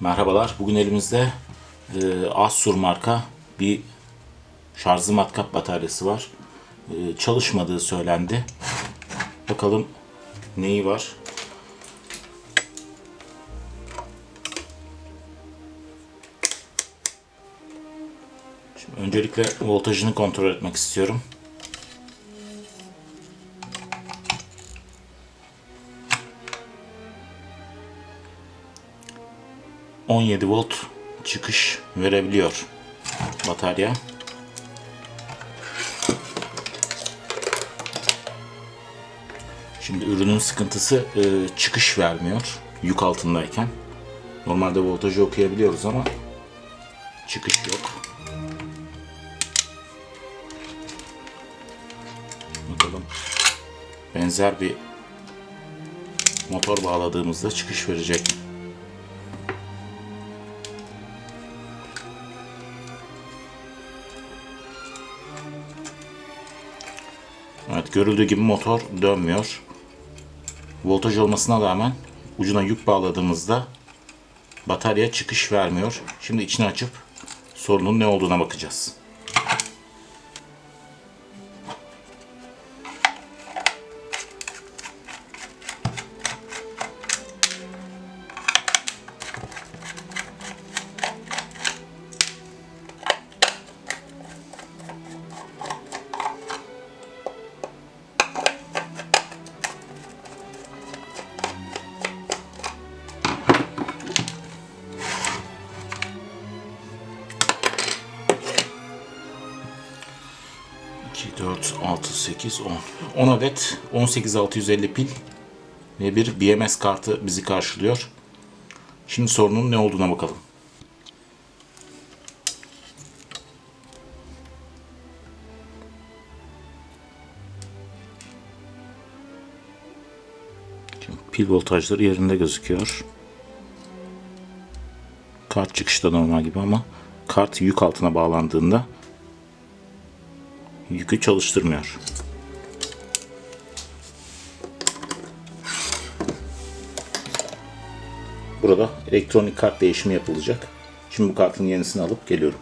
Merhabalar. Bugün elimizde e, Asus marka bir şarjlı matkap bataryası var. E, çalışmadığı söylendi. Bakalım neyi var? Şimdi öncelikle voltajını kontrol etmek istiyorum. ...17 volt çıkış verebiliyor batarya. Şimdi ürünün sıkıntısı e, çıkış vermiyor yük altındayken. Normalde voltajı okuyabiliyoruz ama çıkış yok. Bakalım benzer bir motor bağladığımızda çıkış verecek mi? Evet görüldüğü gibi motor dönmüyor. Voltaj olmasına rağmen ucuna yük bağladığımızda batarya çıkış vermiyor. Şimdi içini açıp sorunun ne olduğuna bakacağız. İki, dört, altı, sekiz, on. 10 adet 18650 pil ve bir BMS kartı bizi karşılıyor. Şimdi sorunun ne olduğuna bakalım. Pil voltajları yerinde gözüküyor. Kart çıkışta normal gibi ama kart yük altına bağlandığında yükü çalıştırmıyor. Burada elektronik kart değişimi yapılacak. Şimdi bu kartın yenisini alıp geliyorum.